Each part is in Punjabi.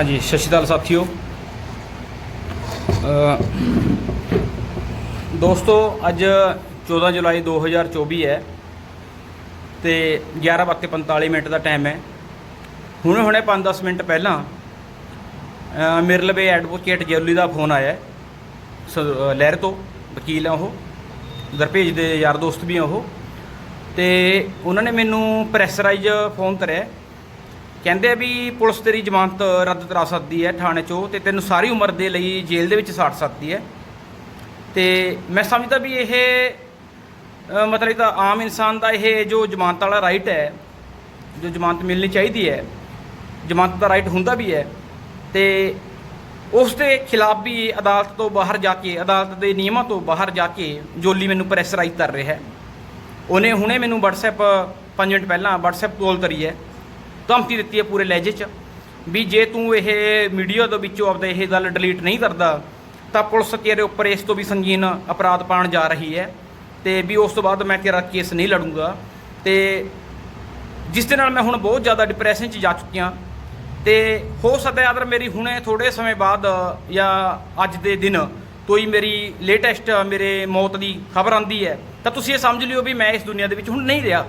ਹਾਂਜੀ ਸਤਿ ਸ਼੍ਰੀ ਅਕਾਲ ਸਾਥੀਓ। ਦੋਸਤੋ ਅੱਜ 14 ਜੁਲਾਈ 2024 ਹੈ ਤੇ 11:45 ਮਿੰਟ ਦਾ ਟਾਈਮ ਹੈ। ਹੁਣੇ ਹੁਣੇ 5-10 ਮਿੰਟ ਪਹਿਲਾਂ ਅ, ਮੇਰੇ ਲਵੇ ਐਡਵੋਕੇਟ ਜੈਲੀ ਦਾ ਫੋਨ ਆਇਆ ਹੈ। ਲਹਿਰ ਤੋਂ ਵਕੀਲ ਆ ਉਹ ਦਰਪੇਜ ਦੇ ਯਾਰ ਦੋਸਤ ਵੀ ਆ ਉਹ। ਤੇ ਉਹਨਾਂ ਨੇ ਮੈਨੂੰ ਪ੍ਰੈਸ਼ਰਾਈਜ਼ ਫੋਨ ਕਰਿਆ ਕਹਿੰਦੇ ਵੀ ਪੁਲਿਸ ਤੇਰੀ ਜ਼ਮਾਨਤ ਰੱਦ ਕਰਾ ਸਕਦੀ ਹੈ ਥਾਣੇ 'ਚੋਂ ਤੇ ਤੈਨੂੰ ਸਾਰੀ ਉਮਰ ਦੇ ਲਈ ਜੇਲ੍ਹ ਦੇ ਵਿੱਚ ਸਾੜ ਸਕਦੀ ਹੈ। ਤੇ ਮੈਂ ਸਮਝਦਾ ਵੀ ਇਹ ਮਤਲਬ ਇਹ ਤਾਂ ਆਮ ਇਨਸਾਨ ਦਾ ਇਹ ਜੋ ਜ਼ਮਾਨਤ ਵਾਲਾ ਰਾਈਟ ਹੈ, ਜੋ ਜ਼ਮਾਨਤ ਮਿਲਣੀ ਚਾਹੀਦੀ ਹੈ, ਜ਼ਮਾਨਤ ਦਾ ਰਾਈਟ ਹੁੰਦਾ ਵੀ ਹੈ ਤੇ ਉਸ ਦੇ ਖਿਲਾਫ ਵੀ ਅਦਾਲਤ ਤੋਂ ਬਾਹਰ ਜਾ ਕੇ, ਅਦਾਲਤ ਦੇ ਨਿਯਮਾਂ ਤੋਂ ਬਾਹਰ ਜਾ ਕੇ ਜੋਲੀ ਮੈਨੂੰ ਪ੍ਰੈਸ਼ਰਾਈਜ਼ ਕਰ ਰਿਹਾ ਹੈ। ਉਹਨੇ ਹੁਣੇ ਮੈਨੂੰ WhatsApp 5 ਮਿੰਟ ਪਹਿਲਾਂ WhatsApp ਕਾਲ ਕਰੀ ਹੈ। ਧਮਕੀ ਦਿੱਤੀ ਹੈ ਪੂਰੇ ਲਹਿਜੇ 'ਚ, ਵੀ ਜੇ ਤੂੰ ਇਹ ਮੀਡੀਆ ਦੇ ਵਿੱਚੋਂ ਆਪਦਾ ਇਹ ਗੱਲ ਡਿਲੀਟ ਨਹੀਂ ਕਰਦਾ, ਤਾਂ ਪੁਲਿਸ ਤੇਰੇ ਉੱਪਰ ਇਸ ਤੋਂ ਵੀ ਸੰਗੀਨ ਅਪਰਾਧ ਪਾਉਣ ਜਾ ਰਹੀ ਹੈ ਤੇ ਵੀ ਉਸ ਤੋਂ ਬਾਅਦ ਮੈਂ ਤੇਰਾ ਕੇਸ ਨਹੀਂ ਲੜੂੰਗਾ। ਤੇ ਜਿਸ ਦੇ ਨਾਲ ਮੈਂ ਹੁਣ ਬਹੁਤ ਜ਼ਿਆਦਾ ਡਿਪਰੈਸ਼ਨ 'ਚ ਜਾ ਚੁੱਕਿਆ ਤੇ ਹੋ ਸਕਦਾ ਹੈ ਅਗਰ ਮੇਰੀ ਹੁਣੇ ਥੋੜੇ ਸਮੇਂ ਬਾਅਦ ਜਾਂ ਅੱਜ ਦੇ ਦਿਨ ਕੋਈ ਮੇਰੀ ਲੇਟੈਸਟ ਮੇਰੇ ਮੌਤ ਦੀ ਖਬਰ ਆਂਦੀ ਹੈ, ਤਾਂ ਤੁਸੀਂ ਇਹ ਸਮਝ ਲਿਓ ਵੀ ਮੈਂ ਇਸ ਦੁਨੀਆ ਦੇ ਵਿੱਚ ਹੁਣ ਨਹੀਂ ਰਿਹਾ।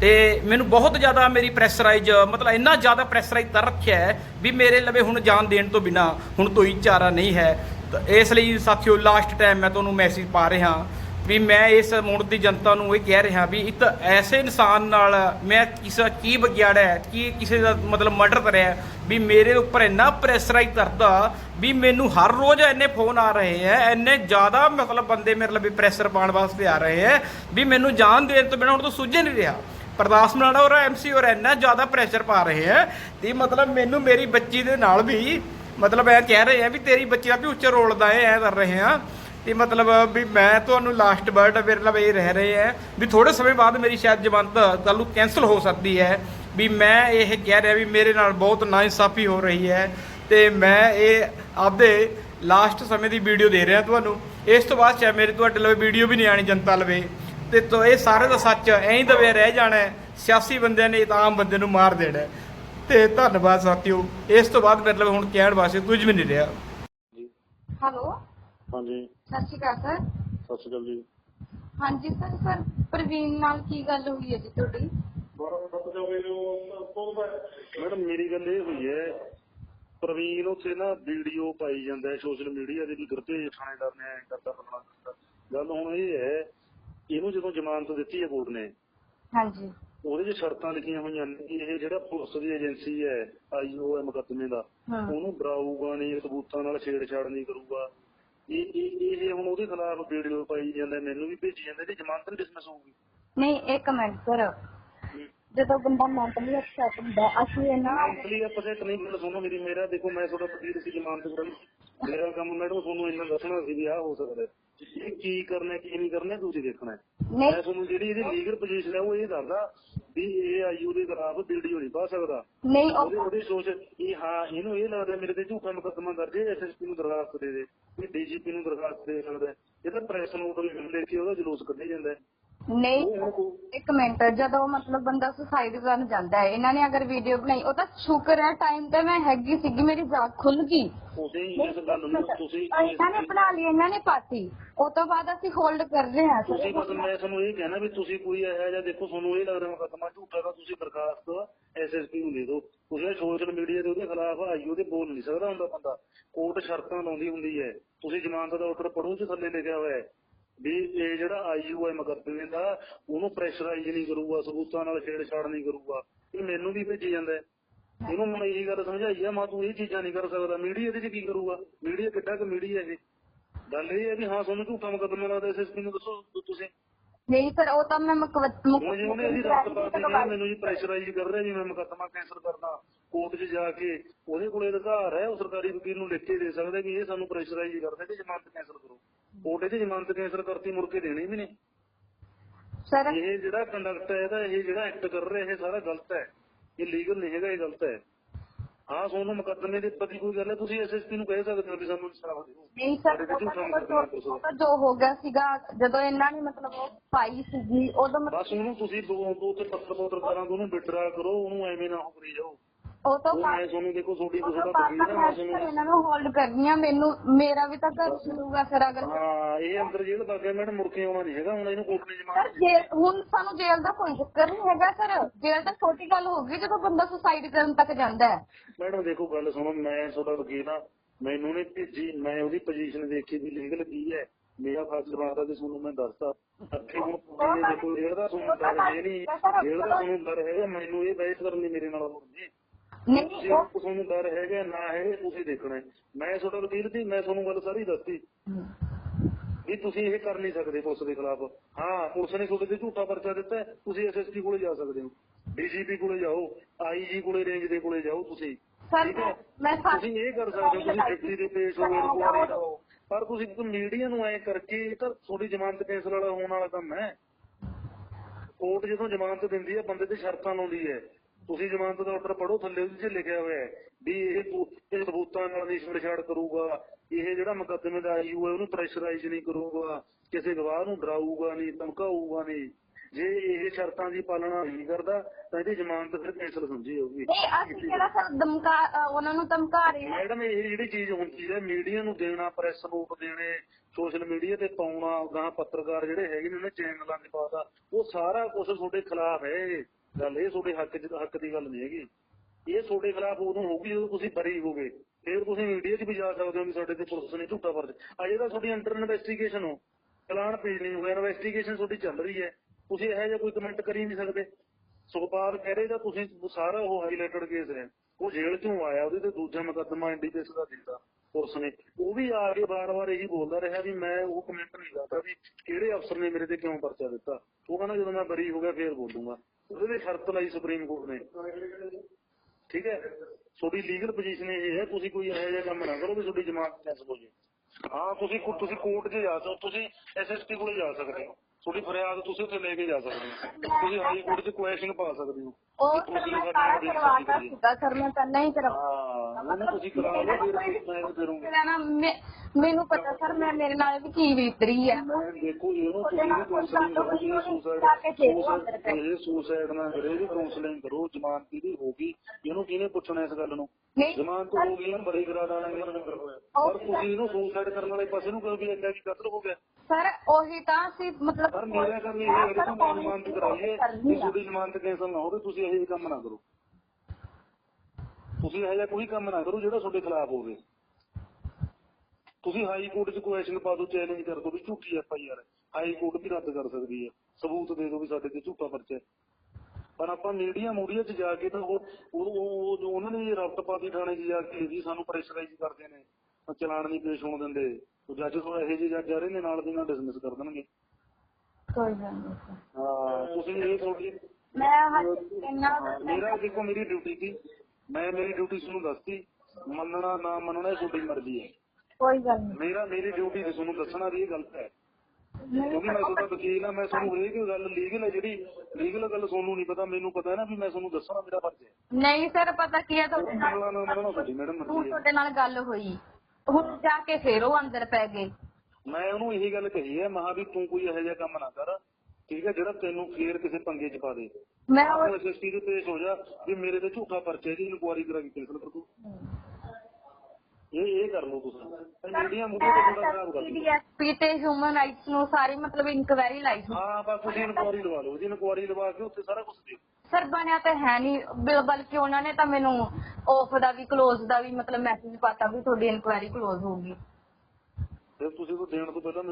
ਤੇ ਮੈਨੂੰ ਬਹੁਤ ਜ਼ਿਆਦਾ ਮੇਰੀ ਪ੍ਰੈਸ਼ਰਾਈਜ਼ ਮਤਲਬ ਇੰਨਾ ਜ਼ਿਆਦਾ ਪ੍ਰੈਸ਼ਰਾਈਜ਼ ਕਰ ਰੱਖਿਆ ਹੈ ਵੀ ਮੇਰੇ ਲਵੇ ਹੁਣ ਜਾਨ ਦੇਣ ਤੋਂ ਬਿਨਾ ਹੁਣ ਕੋਈ ਚਾਰਾ ਨਹੀਂ ਹੈ। ਇਸ ਲਈ ਸਾਥੀਓ ਲਾਸਟ ਟਾਈਮ ਮੈਂ ਤੁਹਾਨੂੰ ਮੈਸੇਜ ਪਾ ਰਿਹਾ ਵੀ ਮੈਂ ਇਸ ਮੁੜ ਦੀ ਜਨਤਾ ਨੂੰ ਇਹ ਕਹਿ ਰਿਹਾ ਵੀ ਇੱਕ ਐਸੇ ਇਨਸਾਨ ਨਾਲ ਮੈਂ ਕਿਸੇ ਕੀ ਵਿਗਿਆੜਿਆ ਹੈ, ਕੀ ਕਿਸੇ ਦਾ ਮਤਲਬ ਮਰਡਰ ਕਰਿਆ ਵੀ ਮੇਰੇ ਉੱਪਰ ਇੰਨਾ ਪ੍ਰੈਸ਼ਰਾਈਜ਼ ਕਰਦਾ ਵੀ ਮੈਨੂੰ ਹਰ ਰੋਜ਼ ਇੰਨੇ ਫੋਨ ਆ ਰਹੇ ਹੈ ਇੰਨੇ ਜ਼ਿਆਦਾ ਮਤਲਬ ਬੰਦੇ ਮੇਰੇ ਲਈ ਪ੍ਰੈਸ਼ਰ ਪਾਉਣ ਵਾਸਤੇ ਆ ਰਹੇ ਹੈ ਵੀ ਮੈਨੂੰ ਜਾਨ ਦੇਣ ਤੋਂ ਬਿਨਾਂ ਹੁਣ ਤੋਂ ਸੁੱਝ ਨਹੀਂ ਰਿਹਾ। ਪ੍ਰਦਾਸ ਮਰਾਣਾ ਔਰ ਐਮਸੀ ਔਰ ਇੰਨਾ ਜ਼ਿਆਦਾ ਪ੍ਰੈਸ਼ਰ ਪਾ ਰਹੇ ਹੈ ਤੇ ਮਤਲਬ ਮੈਨੂੰ ਮੇਰੀ ਬੱਚੀ ਦੇ ਨਾਲ ਵੀ ਮਤਲਬ ਇਹ ਕਹਿ ਰਹੇ ਆ ਵੀ ਤੇਰੀ ਬੱਚੀ ਦਾ ਵੀ ਉੱਚਾ ਰੋਲਦਾ ਹੈ ਐ ਕਰ ਰਹੇ ਆ ਤੇ ਮਤਲਬ ਵੀ ਮੈਂ ਤੁਹਾਨੂੰ ਲਾਸਟ ਵਰਡ ਮੇਰੇ ਨਾਲ ਇਹ ਰਹਿ ਰਹੇ ਹੈ ਵੀ ਥੋੜੇ ਸਮੇਂ ਬਾਅਦ ਮੇਰੀ ਸ਼ਾਇਦ ਜ਼ਮਾਨਤ ਕੱਲ੍ਹ ਨੂੰ ਕੈਨਸਲ ਹੋ ਸਕਦੀ ਹੈ ਵੀ ਮੈਂ ਇਹ ਕਹਿ ਰਿਹਾ ਵੀ ਮੇਰੇ ਨਾਲ ਬਹੁਤ ਨਾਇਨਸਾਫੀ ਹੋ ਰਹੀ ਹੈ ਤੇ ਮੈਂ ਇਹ ਆਪਦੇ ਲਾਸਟ ਸਮੇਂ ਦੀ ਵੀਡੀਓ ਦੇ ਰਿਹਾ ਤੁਹਾਨੂੰ। ਇਸ ਤੋਂ ਬਾਅਦ ਚਾਹੇ ਮੇਰੇ ਤੁਹਾਡੇ ਲਵੇ ਵੀਡੀਓ ਵੀ ਨਹੀਂ ਆਣੀ ਜਨਤਾ ਲਵੇ। ਤੇ ਤੋ ਇਹ ਸਾਰੇ ਦਾ ਸੱਚ ਐਂ ਦਵੇ ਰਹਿ ਜਾਣਾ ਹੈ। ਸਿਆਸੀ ਬੰਦਿਆਂ ਨੇ ਤਾਂ ਆਮ ਬੰਦੇ ਨੂੰ ਮਾਰ ਦੇਣਾ। ਤੇ ਧੰਨਵਾਦ ਸਾਥੀਓ ਇਸ ਤੋਂ ਬਾਅਦ ਮਤਲਬ ਹੁਣ ਕਹਿਣ ਵਾਸਤੇ ਕੁਝ ਵੀ ਨਹੀਂ ਰਿਹਾ। ਜੀ। ਹੈਲੋ। ਹਾਂਜੀ। ਸਤਿ ਸ਼੍ਰੀ ਅਕਾਲ ਸਰ। ਸਤਿ ਸ਼੍ਰੀ ਅਕਾਲ ਜੀ। ਹਾਂਜੀ ਸਰ ਸਰ ਪ੍ਰਵੀਨ ਨਾਲ ਕੀ ਗੱਲ ਹੋਈ ਹੈ ਜੀ ਤੁਹਾਡੀ? ਮੈਡਮ ਮੇਰੀ ਗੱਲ ਇਹ ਹੋਈ ਹੈ ਪ੍ਰਵੀਨ ਉੱਥੇ ਨਾ ਵੀਡੀਓ ਪਾਈ ਜਾਂਦਾ ਹੈ ਸੋਸ਼ਲ ਮੀਡੀਆ ਦੇ ਵੀ ਗੁਰਤੇਜ ਥਾਣੇਦਾਰ ਨੇ ਕਰਦਾ ਕਰਦਾ। ਗੱਲ ਹੁਣ ਇਹ ਹੈ ਇਹਨੂੰ ਜਦੋਂ ਜ਼ਮਾਨਤ ਦਿੱਤੀ ਹੈ ਕੋਰਟ ਨੇ ਹਾਂਜੀ। ਉਹਦੇ 'ਚ ਸ਼ਰਤਾਂ ਲਿਖੀਆਂ ਹੋਈਆਂ ਨੇ ਕਿ ਇਹ ਜਿਹੜਾ ਪੁਲਿਸ ਦੀ ਏਜੰਸੀ ਹੈ ਆਈਓ ਹੈ ਮੁਕੱਦਮੇ ਦਾ ਉਹਨੂੰ ਡਰਾਊਗਾ ਨਹੀਂ ਸਬੂਤਾਂ ਨਾਲ ਛੇੜਛਾੜ ਨਹੀਂ ਕਰੂਗਾ। ਇਹ ਇਹ ਇਹ ਹੁਣ ਉਹਦੇ ਖਿਲਾਫ ਵੀਡੀਓ ਪਾਈ ਜਾਂਦਾ ਮੈਨੂੰ ਵੀ ਭੇਜੀ ਜਾਂਦਾ ਇਹਦੀ ਜ਼ਮਾਨਤ ਨਹੀਂ ਡਿਸਮਿਸ ਹੋਊਗੀ। ਨਹੀਂ ਇੱਕ ਮਿੰਟ ਸਰ। ਜਦੋਂ ਬੰਦਾ ਮੈਂਟਲੀ ਅਪਸੈਟ ਹੁੰਦਾ ਅਸੀਂ ਇਹਨਾਂ ਅਸਲੀ ਅਪਸੈਟ ਨਹੀਂ ਗੱਲ ਸੁਣੋ ਮੇਰੀ ਮੇਰਾ ਦੇਖੋ ਮੈਂ ਤੁਹਾਡਾ ਵਕੀਲ ਸੀ ਜ਼ਮਾਨਤ ਕਰਾਉਣੀ ਮੇਰਾ ਕੰਮ ਮੈਡਮ ਤੁਹਾਨੂੰ ਇੰਨਾ ਦੱਸਣਾ ਸੀ ਵੀ ਆਹ ਹੋ ਸਕਦਾ। ਹੈ। ਇਹ ਕੀ ਕਰਨਾ ਕੀ ਨਹੀਂ ਕਰਨਾ ਤੁਸੀਂ ਦੇਖਣਾ ਮੈਂ ਤੁਹਾਨੂੰ ਜਿਹੜੀ ਇਹਦੀ ਲੀਗਲ ਪੋਜੀਸ਼ਨ ਹੈ ਉਹ ਇਹ ਦੱਸਦਾ ਵੀ ਇਹ ਆਈਯੂ ਦੇ ਖਿਲਾਫ ਵੀਡੀਓ ਨਹੀਂ ਪਾ ਸਕਦਾ। ਨਹੀਂ ਉਹਦੀ ਉਹ ਉਹਦੀ ਸੋਚ ਇਹ ਹਾਂ ਇਹਨੂੰ ਇਹ ਲੱਗਦਾ ਮੇਰੇ ਤੇ ਝੂਠਾ ਮੁਕੱਦਮਾ ਦਰਜ ਐਸਐਸਪੀ ਨੂੰ ਦਰਖਾਸਤ ਦੇ ਦੇ ਡੀਜੀਪੀ ਨੂੰ ਦਰਖਾਸਤ ਦੇ ਸਕਦਾ। ਇਹ ਤਾਂ ਪ੍ਰੈਸ ਨੂੰ ਲੈ ਕੇ ਉਹਦਾ ਜਲੂਸ ਕੱਢਿਆ ਜਾਂਦਾ ਨਹੀਂ ਇੱਕ ਮਿੰਟ ਜਦੋਂ ਮਤਲਬ ਬੰਦਾ ਸੁਸਾਈਡ ਕਰਨ ਜਾਂਦਾ ਹੈ ਇਹਨਾਂ ਨੇ ਅਗਰ ਵੀਡੀਓ ਬਣਾਈ ਉਹ ਤਾਂ ਸ਼ੁਕਰ ਹੈ ਟਾਈਮ ਤੇ ਮੈਂ ਹੈਗੀ ਸੀਗੀ ਮੇਰੀ ਜਾਗ ਖੁੱਲ ਗਈ। ਤੁਸੀਂ ਇਸ ਗੱਲ ਨੂੰ ਤੁਸੀਂ ਇਹਨਾਂ ਨੇ ਬਣਾ ਲਈ ਇਹਨਾਂ ਨੇ ਪਾਤੀ। ਉਹ ਤੋਂ ਬਾਅਦ ਅਸੀਂ ਹੋਲਡ ਕਰ ਰਹੇ ਹਾਂ। ਤੁਸੀਂ ਮਤਲਬ ਮੈਂ ਤੁਹਾਨੂੰ ਇਹ ਕਹਿਣਾ ਵੀ ਤੁਸੀਂ ਕੋਈ ਇਹੋ ਜਿਹਾ ਦੇਖੋ ਤੁਹਾਨੂੰ ਇਹ ਲੱਗਦਾ ਮੁਕੱਦਮਾ ਝੂਠਾ ਦਾ ਤੁਸੀਂ ਦਰਖਾਸਤ ਐਸਐਸਪੀ ਨੂੰ ਦੇ ਦਿਓ। ਤੁਸੀਂ ਸੋਸ਼ਲ ਮੀਡੀਆ ਤੇ ਉਹਦੇ ਖਿਲਾਫ ਆਈਓ ਤੇ ਬੋਲ ਨਹੀਂ ਸਕਦਾ ਹੁੰਦਾ ਬੰਦਾ। ਕੋਰਟ ਸ਼ਰਤਾਂ ਲਾਉਂਦੀ ਹੁੰਦੀ ਹੈ। ਤੁਸੀਂ ਜ਼ਮਾਨਤ ਦਾ ਆਰਡਰ ਪੜੋ ਚ ਥੱਲੇ ਲਿਖਿਆ ਹੋਇਆ ਹੈ। ਵੀ ਇਹ ਜਿਹੜਾ ਆਈਯੂ ਹੈ ਮੁਕੱਦਮੇ ਦਾ ਉਹਨੂੰ ਪ੍ਰੈਸ਼ਰਾਈਜ਼ ਨਹੀਂ ਕਰੂਗਾ ਸਬੂਤਾਂ ਨਾਲ ਛੇੜਛਾੜ ਨਹੀਂ ਕਰੂਗਾ। ਇਹ ਮੈਨੂੰ ਵੀ ਭੇਜੀ ਜਾਂਦਾ ਇਹਨੂੰ ਹੁਣ ਇਹੀ ਗੱਲ ਸਮਝਾਈ ਆ ਮੈਂ ਤੂੰ ਇਹ ਚੀਜ਼ਾਂ ਨਹੀਂ ਕਰ ਸਕਦਾ। ਮੀਡੀਆ ਇਹਦੇ ਚ ਕੀ ਕਰੂਗਾ? ਮੀਡੀਆ ਕਿੱਡਾ ਕੁ ਮੀਡੀਆ ਇਹ। ਗੱਲ ਇਹ ਹੈ ਵੀ ਹਾਂ ਤੁਹਾਨੂੰ ਝੂਠਾ ਮੁਕੱਦਮਾ ਲੱਗਦਾ ਐਸਐਸਪੀ ਨੂੰ ਦੱਸੋ ਤੁਸੀਂ। ਨਹੀਂ ਸਰ ਉਹ ਤਾਂ ਮੈਂ ਮੁਕਵ- ਮੁਕ- ਹੁਣ ਜੀ ਉਹਨੇ ਇਹਦੀ ਰੱਤ ਪਾਤੀ ਜੀ ਮੈਨੂੰ ਜੀ ਪ੍ਰੈਸ਼ਰਾਈਜ਼ ਕਰ ਰਿਹਾ ਜੀ ਮੈਂ ਮੁਕੱਦਮਾ ਕੈਂਸਲ ਕਰਦਾ। ਕੋਰਟ 'ਚ ਜਾ ਕੇ ਉਹਦੇ ਕੋਲੇ ਅਧਿਕਾਰ ਹੈ ਉਹ ਸਰਕਾਰੀ ਵਕੀਲ ਨੂੰ ਲਿਖ ਕੇ ਦੇ ਸਕਦਾ ਕਿ ਇਹ ਸਾਨੂੰ ਪ੍ਰੈਸ਼ਰਾਈਜ਼ ਕਰਦਾ ਕਿ ਜ਼ਮਾਨਤ ਕੈਂਸਲ ਕਰੋ। ਕੋਰਟ ਇਹਦੀ ਜ਼ਮਾਨਤ ਕੈਂਸਲ ਕਰਤੀ ਮੁੜ ਕੇ ਦੇਣੀ ਵੀ ਨਹੀਂ। ਸਰ ਇਹ ਜਿਹੜਾ ਕੰਡਕਟ ਹੈ ਇਹਦਾ ਇਹ ਜਿਹੜਾ ਐਕਟ ਕਰ ਰਿਹਾ ਇਹ ਸਾਰਾ ਗਲਤ ਹੈ। ਇਹ ਲੀਗਲ ਨਹੀਂ ਹੈਗਾ ਇਹ ਗਲਤ ਹੈ। ਹਾਂ ਸੋਨੂੰ ਮੁਕੱਦਮੇ ਦੇ ਪ੍ਰਤੀ ਕੋਈ ਗੱਲ ਹੈ ਤੁਸੀਂ ਐਸਐਸਪੀ ਨੂੰ ਕਹਿ ਸਕਦੇ ਹੋ ਵੀ ਸਾਨੂੰ ਇਨਸਾਫ ਦਿਓ। ਨਹੀਂ ਸਰ ਜੋ ਹੋ ਗਿਆ ਸੀਗਾ ਜਦੋਂ ਇਹਨਾਂ ਨੇ ਮਤਲਬ ਉਹ ਪਾਈ ਸੀਗੀ ਉਦੋਂ ਮਤਲਬ ਬਸ ਉਹਨੂੰ ਤੁਸੀਂ ਦੋ ਦੋ ਤੇ ਪੱਤਰ ਪੱਤਰ ਕਰਾਂ ਉਹਨੂੰ ਵਿਡਰਾ ਕਰੋ ਉਹਨੂੰ ਐਵੇਂ ਨਾ ਹੋ ਕਰੀ ਜਾਓ। ਉਹ ਤੋਂ ਮੈਂ ਤੁਹਾਨੂੰ ਦੇਖੋ ਤੁਹਾਡੀ ਉਹ ਤੁਹਾਡਾ ਤੋਂ ਵਕੀਲ ਹੈ ਮੈਂ ਫਿਰ ਇਹਨਾਂ ਨੂੰ ਹੋਲਡ ਕਰਨੀ ਆ ਮੈਨੂੰ ਮੇਰਾ ਵੀ ਤਾਂ ਘਰ ਸੁਣੂਗਾ ਫਿਰ ਅਗਰ ਹਾਂ ਇਹ ਅੰਦਰ ਜੇਲ੍ਹ ਦਾ ਗਿਆ ਮੈਡਮ ਮੁੜ ਕੇ ਆਉਣਾ ਨਹੀਂ ਹੈਗਾ ਹੁਣ ਇਹਨੂੰ ਕੋਰਟ ਨੇ ਸਰ ਜਮਾਨਤ ਜੇ ਹੁਣ ਸਾਨੂੰ ਜੇਲ੍ਹ ਦਾ ਕੋਈ ਚੱਕਰ ਨਹੀਂ ਹੈਗਾ ਸਰ ਜੇਲ੍ਹ ਤਾਂ ਛੋਟੀ ਗੱਲ ਹੋ ਗਈ ਜਦੋਂ ਬੰਦਾ ਸੁਸਾਈਡ ਕਰਨ ਤੱਕ ਜਾਂਦਾ ਹੈ। ਮੈਡਮ ਦੇਖੋ ਗੱਲ ਸੁਣੋ ਮੈਂ ਤੁਹਾਡਾ ਵਕੀਲ ਆ ਮੈਨੂੰ ਨੇ ਭੇਜੀ ਮੈਂ ਉਹਦੀ ਪੋਜੀਸ਼ਨ ਦੇਖੀ ਵੀ ਲੀਗਲ ਕੀ ਹੈ। ਮੇਰਾ ਫਰਜ਼ ਬਣਦਾ ਤੇ ਤੁਹਾਨੂੰ ਮੈਂ ਦੱਸਤਾ ਅੱਗੇ ਹੁਣ ਕੋਈ ਜੇਲ੍ਹ ਦਾ ਤੁਹਾਨੂੰ ਡਰ ਹੈ ਨਹੀਂ ਜੇਲ੍ਹ ਦਾ ਤੁਹਾਨੂੰ ਡਰ ਹੈਗਾ ਮੈਨੂੰ ਇਹ ਬਹਿਸ ਕਰਨ ਦੀ ਮੇਰੇ ਨਾਲ ਹੋਰ ਜੀ ਨਹੀਂ ਜੇ ਉਹ ਤੁਹਾਨੂੰ ਡਰ ਹੈਗਾ ਨਾ ਹੈ ਤੁਸੀਂ ਦੇਖਣਾ ਹੈ। ਮੈਂ ਤੁਹਾਡਾ ਵਕੀਲ ਸੀ ਮੈਂ ਤੁਹਾਨੂੰ ਗੱਲ ਸਾਰੀ ਦੱਸਤੀ। ਵੀ ਤੁਸੀਂ ਇਹ ਕਰ ਨਹੀਂ ਸਕਦੇ ਪੁਲਿਸ ਦੇ ਖਿਲਾਫ। ਹਾਂ ਪੁਲਿਸ ਨੇ ਤੁਹਾਡੇ ਤੇ ਝੂਠਾ ਪਰਚਾ ਦਿੱਤਾ ਹੈ, ਤੁਸੀਂ ਐਸਐਸਪੀ ਕੋਲੇ ਜਾ ਸਕਦੇ ਹੋ। ਡੀਜੀਪੀ ਕੋਲੇ ਜਾਓ ਆਈਜੀ ਕੋਲੇ ਰੇਂਜ ਦੇ ਕੋਲੇ ਜਾਓ ਤੁਸੀਂ। ਸਰ ਠੀਕ ਹੈ? ਮੈਂ ਸੱਚ- ਤੁਸੀਂ ਇਹ ਕਰ ਸਕਦੇ ਹੋ ਤੁਸੀਂ ਡਿਪਟੀ ਦੇ ਪੇਸ਼ ਹੋ ਇਨਕੁਆਰੀ ਲਾਓ ਪਰ ਤੁਸੀਂ ਮੀਡੀਆ ਨੂੰ ਐ ਕਰਕੇ ਇਹ ਤਾਂ ਜ਼ਮਾਨਤ ਕੈਂਸਲ ਵਾਲਾ ਹੋਣ ਵਾਲਾ ਕੰਮ ਹੈ। ਕੋਰਟ ਜਦੋਂ ਜ਼ਮਾਨਤ ਦਿੰਦੀ ਹੈ ਬੰਦੇ ਤੇ ਸ਼ਰਤਾਂ ਲਾਉਂਦੀ ਹੈ। ਤੁਸੀਂ ਜ਼ਮਾਨਤ ਦਾ ਆਰਡਰ ਪੜੋ ਥੱਲੇ ਉਹਦੇ 'ਚ ਲਿਖਿਆ ਹੋਇਆ ਹੈ ਵੀ ਇਹ ਸਬੂ- ਇਹ ਸਬੂਤਾਂ ਨਾਲ ਨਹੀਂ ਛੇੜਛਾੜ ਕਰੂਗਾ। ਇਹ ਜਿਹੜਾ ਮੁਕੱਦਮੇ ਦਾ ਆਯੂ ਹੈ ਉਹਨੂੰ ਪ੍ਰੈਸ਼ਰਾਈਜ਼ ਨਹੀਂ ਕਰੂਗਾ। ਕਿਸੇ ਗਵਾਹ ਨੂੰ ਡਰਾਊਗਾ ਨਹੀਂ ਧਮਕਾਊਗਾ ਨਹੀਂ। ਜੇ ਇਹ ਸ਼ਰਤਾਂ ਦੀ ਪਾਲਣਾ ਨਹੀਂ ਕਰਦਾ ਤਾਂ ਇਹਦੀ ਜ਼ਮਾਨਤ ਫਿਰ ਕੈਂਸਲ ਸਮਝੀ ਜਾਊਗੀ ਨਹੀਂ ਅਸੀਂ ਕਿਹੜਾ ਸਰ ਧਮਕਾ ਉਹਨਾਂ ਨੂੰ ਧਮਕਾ ਰਹੇ ਹਾਂ। ਮੈਡਮ ਇਹ ਜਿਹੜੀ ਚੀਜ਼ ਹੁੰਦੀ ਹੈ ਮੀਡੀਆ ਨੂੰ ਦੇਣਾ ਪ੍ਰੈਸ ਨੋਟ ਦੇਣੇ ਸੋਸ਼ਲ ਮੀਡੀਆ ਤੇ ਪਾਉਣਾ ਗਾਂ ਪੱਤਰਕਾਰ ਜਿਹੜੇ ਹੈਗੇ ਨੇ ਉਹਨੇ ਚੈਨਲਾਂ ਤੇ ਪਾਤਾ ਉਹ ਸਾਰਾ ਕੁਝ ਤੁਹਾਡੇ ਖਿਲਾਫ ਹੈ। ਗੱਲ ਇਹ ਤੁਹਾਡੇ ਹੱਕ ਚ ਹੱਕ ਦੀ ਗੱਲ ਨਹੀਂ ਹੈਗੀ। ਇਹ ਤੁਹਾਡੇ ਖਿਲਾਫ ਉਦੋਂ ਹੋਊਗੀ ਜਦੋਂ ਤੁਸੀਂ ਬਰੀ ਹੋਗੇ ਫਿਰ ਤੁਸੀਂ ਮੀਡੀਆ 'ਚ ਵੀ ਜਾ ਸਕਦੇ ਹੋ ਵੀ ਸਾਡੇ ਤੇ ਪੁਲਿਸ ਨੇ ਝੂਠਾ ਫਰਜ਼ ਅਜੇ ਤਾਂ ਤੁਹਾਡੀ ਅੰਡਰ ਇਨਵੈਸਟੀਗੇਸ਼ਨ ਹੋ। ਚਲਾਨ ਪੇਜ ਨਹੀਂ ਹੋਇਆ। ਇਨਵੈਸਟੀਗੇਸ਼ਨ ਤੁਹਾਡੀ ਚੱਲ ਰਹੀ ਹੈ। ਤੁਸੀਂ ਇਹੋ ਜਿਹਾ ਕੋਈ ਕਮੈਂਟ ਕਰੀ ਨਹੀਂ ਸਕਦੇ। ਸੁਖਪਾਲ ਕਹਿ ਰਹੇ ਤਾਂ ਤੁਸੀਂ ਸਾਰਾ ਉਹ ਹਾਈਲਾਈਟਡ ਕੇਸ ਹੈ। ਉਹ ਜੇਲ੍ਹ ਚੋਂ ਆਇਆ। ਉਹਦੇ ਤੇ ਦੂਜਾ ਮੁਕੱਦਮਾ ਇੰਡੀਪੀਐਸ ਦਾ ਦਿੱਤਾ। ਪੁਲਿਸ ਨੇ, ਉਹ ਵੀ ਆ ਕੇ ਬਾਰ-ਬਾਰ ਇਹੀ ਬੋਲਦਾ ਰਿਹਾ ਵੀ ਮੈਂ ਉਹ ਕਮੈਂਟ ਨਹੀਂ ਕਰਦਾ ਵੀ ਕਿਹੜੇ ਅਫਸਰ ਨੇ ਮੇਰੇ ਤੇ ਕਿਉਂ ਪਰਚਾ ਦਿੱਤਾ। ਉਹ ਕਹਿੰਦਾ ਜਦੋਂ ਮੈਂ ਬਰੀ ਹੋ ਗਿਆ ਫੇਰ ਬੋਲੂੰਗਾ। ਉਹਦੇ ਤੇ ਸ਼ਰਤ ਲਾਈ ਸੁਪਰੀਮ ਕੋਰਟ ਨੇ। ਠੀਕ ਹੈ? ਤੁਹਾਡੀ ਲੀਗਲ ਪੋਜੀਸ਼ਨ ਇਹ ਹੈ, ਤੁਸੀਂ ਕੋਈ ਇਹੋ ਜਿਹਾ ਕੰਮ ਨਾ ਕਰੋ ਵੀ ਤੁਹਾਡੀ ਜ਼ਮਾਨਤ ਕੈਂਸਲ ਹੋ ਜੇ। ਹਾਂ, ਤੁਸੀਂ ਤੁਸੀਂ ਕੋਰਟ 'ਚ ਜਾ ਸਕਦੇ ਤੁਸੀਂ ਐਸਐਸਪੀ ਕੋਲੇ ਜਾ ਸਕਦੇ ਹੋ। ਤੁਹਾਡੀ ਫਰਿਆਦ ਤੁਸੀਂ ਉੱਥੇ ਲੈ ਕੇ ਜਾ ਸਕਦੇ ਹੋ। ਤੁਸੀਂ ਹਾਈ ਕੋਰਟ 'ਚ ਕੁਐਸਚਨ ਪਾ ਸਕਦੇ ਹੋ। ਉਹ ਸਰ ਮੈਂ ਸਾਰਾ ਕਰਵਾਤਾ ਸੀਗਾ ਸਰ ਮੈਂ ਪਹਿਲਾਂ ਹੀ ਕਰਵਾ ਹਾਂ ਉਹਨੂੰ ਤੁਸੀਂ ਕਰਾ ਲਓ ਫਿਰ ਮੈਂ ਕਰੂੰਗਾ ਮੇਰਾ ਨਾ ਮੈਂ- ਮੈਨੂੰ ਪਤਾ ਸਰ ਮੈਂ ਮੇਰੇ ਨਾਲ ਵੀ ਕੀ ਬੀਤਰੀ ਹੈ। ਦੇਖੋ ਇਹਨੂੰ ਤੁਸੀਂ ਵੀ ਕਾਉਂਸਲਿੰਗ ਕਰੋ ਜੀ ਸੁਸਾਈਡ ਇਹ ਸੁਸਾਈਡ ਨਾ ਕਰੇ ਇਹਦੀ ਕਾਉਂਸਲਿੰਗ ਕਰੋ ਜ਼ਮਾਨਤ ਦੀ ਹੋਗੀ ਇਹਨੂੰ ਕਿਹਨੇ ਪੁੱਛਣਾ ਇਸ ਗੱਲ ਨੂੰ? ਜ਼ਮਾਨਤ ਹੋ ਗਈ ਇਹਨੂੰ ਬੜੀ ਕਰਾ ਦਾਂਗੇ ਪਰ ਤੁਸੀਂ ਇਹਨੂੰ ਸੁਸਾਈਡ ਕਰਨ ਵਾਲੇ ਪਾਸੇ ਨੂੰ ਕਹੋ ਵੀ ਅੱਗਾ ਕੀ ਕਤਲ ਹੋ ਗਿਆ? ਸਰ ਉਹੀ ਤਾਂ ਸੀ ਮਤਲਬ ਪਰ ਮੇਰਾ ਕੰਮ ਇਹ ਹੈ ਕਿ ਤੁਸੀਂ ਜ਼ਮਾਨਤ ਕਰਾਈਏ ਕਿ ਤੁਹਾਡੀ ਜ਼ਮਾਨਤ ਕੈਂਸਲ ਨਾ ਹੋਵੇ ਤੁਸੀਂ ਇਹੋ ਜਿਹੇ ਕੰਮ ਨਾ ਕਰੋ। ਤੁਸੀਂ ਇਹੋ ਜਿਹਾ ਕੋਈ ਕੰਮ ਨਾ ਕਰੋ ਜਿਹੜਾ ਤੁਹਾਡੇ ਖਿਲਾਫ ਹੋਵੇ। ਤੁਸੀਂ ਹਾਈ ਕੋਰਟ 'ਚ ਕੁਐਸਚਨ ਪਾ ਦਿਓ ਚੈਲੰਜ ਕਰ ਦਿਓ ਵੀ ਝੂਠੀ F I R high court ਵੀ ਰੱਦ ਕਰ ਸਕਦੀ ਹੈ। ਸਬੂਤ ਦੇ ਦਿਓ ਵੀ ਸਾਡੇ ਤੇ ਝੂਠਾ ਪਰਚਾ ਪਰ ਆਪਾਂ ਮੀਡੀਆ ਮੂਡੀਆ 'ਚ ਜਾ ਕੇ ਤਾਂ ਉਹ ਉਹ- ਉਹ- ਉਹਨਾਂ ਨੇ ਰਫਤ ਪਾਤੀ ਥਾਣੇ 'ਚ ਜਾ ਕੇ ਜੀ ਸਾਨੂੰ ਪ੍ਰੈਸ਼ਰਾਈਜ਼ ਕਰਦੇ ਨੇ ਚਲਾਨ ਨਹੀਂ ਪੇਸ਼ ਹੋਣ ਦਿੰਦੇ। ਉਹ ਜੱਜ ਤੋਂ ਇਹੋ ਜਿਹੇ ਜੱਜ ਆ ਰਹੇ ਨੇ ਨਾਲ ਦੀ ਨਾਲ ਡਿਸਮਿਸ ਕਰ ਦੇਣਗੇ। ਕੋਈ ਗੱਲ ਨਹੀਂ। ਹਾਂ ਤੁਸੀਂ ਇਹ ਤੁਹਾਡੀ ਮੈਂ ਹਜੇ ਇੰਨਾ ਮੇਰਾ ਦੇਖੋ ਮੇਰੀ ਡਿਊਟੀ ਸੀ। ਮੈਂ ਮੇਰੀ ਡਿਊਟੀ ਤੁਹਾਨੂੰ ਦੱਸਤੀ। ਮੰਨਣਾ ਨਾ ਮੰਨਣਾ ਇਹ ਤੁਹਾਡੀ ਮਰਜ਼ੀ ਹੈ। ਕੋਈ ਗੱਲ ਨਹੀਂ। ਮੇਰਾ ਮੇਰੀ ਡਿਊਟੀ ਸੀ ਤੁਹਾਨੂੰ ਦੱਸਣਾ ਵੀ ਇਹ ਗਲਤ ਹੈ। ਕਿਉਂਕਿ ਮੈਂ ਤੁਹਾਡਾ ਵਕੀਲ ਆ ਮੈਂ ਤੁਹਾਨੂੰ ਹਰੇਕ ਗੱਲ ਲੀਗਲ ਹੈ ਜਿਹੜੀ ਲੀਗਲ ਗੱਲ ਤੁਹਾਨੂੰ ਨਹੀਂ ਪਤਾ ਮੈਨੂੰ ਪਤਾ ਹੈ ਨਾ ਵੀ ਮੈਂ ਤੁਹਾਨੂੰ ਦੱਸਣਾ ਮੇਰਾ ਫਰਜ਼ ਹੈ। ਨਹੀਂ ਸਰ ਪਤਾ ਕੀ ਹੈ ਤੁਹਾਡੇ ਨਾਲ ਮੰਨਣਾ ਨਾ ਮੰਨਣਾ ਤੁਹਾਡੀ ਮੈਡਮ ਹੁਣ ਮਰਜ਼ੀ ਹੈ। ਤੁਹਾਡੇ ਨਾਲ ਗੱਲ ਹੋਈ। ਹੁਣ ਜਾ ਕੇ ਫੇਰ ਉਹ ਅੰਦਰ ਪੈ ਗਏ। ਮੈਂ ਉਹਨੂੰ ਇਹੀ ਗੱਲ ਕਹੀ ਹੈ ਮਹਾ ਵੀ ਤੂੰ ਕੋਈ ਇਹੋ ਜਿਹਾ ਕੰਮ ਨਾ ਕਰ। ਠੀਕ ਹੈ ਜਿਹੜਾ ਤੈਨੂੰ ਫੇਰ ਕਿਸੇ ਪੰਗੇ 'ਚ ਪਾ ਦੇ। ਮੈਂ ਉਹ- ਐਸਐਸਪੀ ਦੇ ਪੇਸ਼ ਹੋ ਜਾ ਵੀ ਮੇਰੇ ਤੇ ਝੂਠਾ ਪਰਚਾ ਦੀ ਇਨਕੁਆਰੀ ਕਰਾ ਕੇ ਕੈਂਸਲ ਕਰ ਦੂ ਇਹ ਇਹ ਕਰ ਲਓ ਤੁਸੀਂ। ਮੀਡੀਆ ਮੁੱਦੇ ਤੇ ਥੋੜਾ ਖਰਾਬ ਕਰ ਦਿਓ ਪੀਡੀਐਸਪੀ ਤੇ ਹਿਊਮਨ ਰਾਈਟਸ ਨੂੰ ਸਾਰੀ ਮਤਲਬ ਇਨਕੁਆਇਰੀ ਲਾਈ ਹਾਂ ਬਸ ਤੁਸੀਂ ਇਨਕੁਆਰੀ ਲਵਾ ਲਓ ਜੀ ਇਨਕੁਆਰੀ ਲਵਾ ਕੇ ਉੱਥੇ ਸਾਰਾ ਕੁਝ ਦਿਓ ਸਰ ਬਣਿਆ ਤਾਂ ਹੈ ਨਹੀਂ। ਬਿਲ- ਬਲਕਿ ਉਹਨਾਂ ਨੇ ਤਾਂ ਮੈਨੂੰ ਆਫ ਦਾ ਵੀ ਕਲੋਜ਼ ਦਾ ਵੀ ਮਤਲਬ ਮੈਸੇਜ ਪਾਤਾ ਵੀ ਤੁਹਾਡੀ ਇਨਕੁਆਇਰੀ ਕਲੋਜ਼ ਹੋਊਗੀ ਫਿਰ ਤੁਸੀਂ ਉਹ ਦੇਣ ਤੋਂ ਪਹਿਲਾਂ